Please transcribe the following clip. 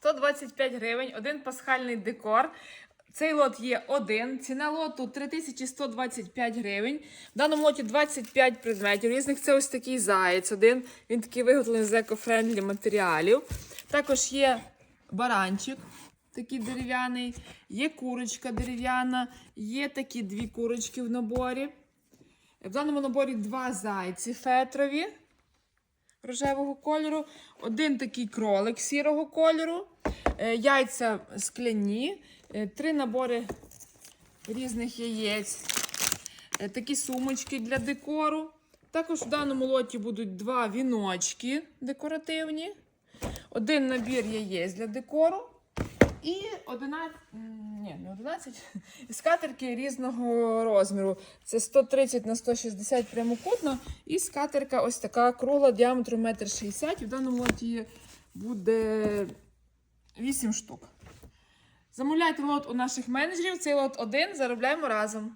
125 гривень, один пасхальний декор. Цей лот є один. Ціна лоту 3125 гривень. В даному лоті 25 предметів різних. Це ось такий заєць. Один. Він такий виготовлений з екофрендлі матеріалів. Також є баранчик, такий дерев'яний, є курочка дерев'яна, є такі дві курочки в наборі. В даному наборі два зайці фетрові рожевого кольору, один такий кролик сірого кольору, е, яйця скляні, е, три набори різних яєць, е, такі сумочки для декору. Також в даному лоті будуть два віночки декоративні, один набір яєць для декору. І 11, ні, не 11, скатерки різного розміру. Це 130 на 160 прямокутно. І скатерка ось така кругла діаметром 1,60 м. В даному лоті буде 8 штук. Замовляйте лот у наших менеджерів. Цей лот один заробляємо разом.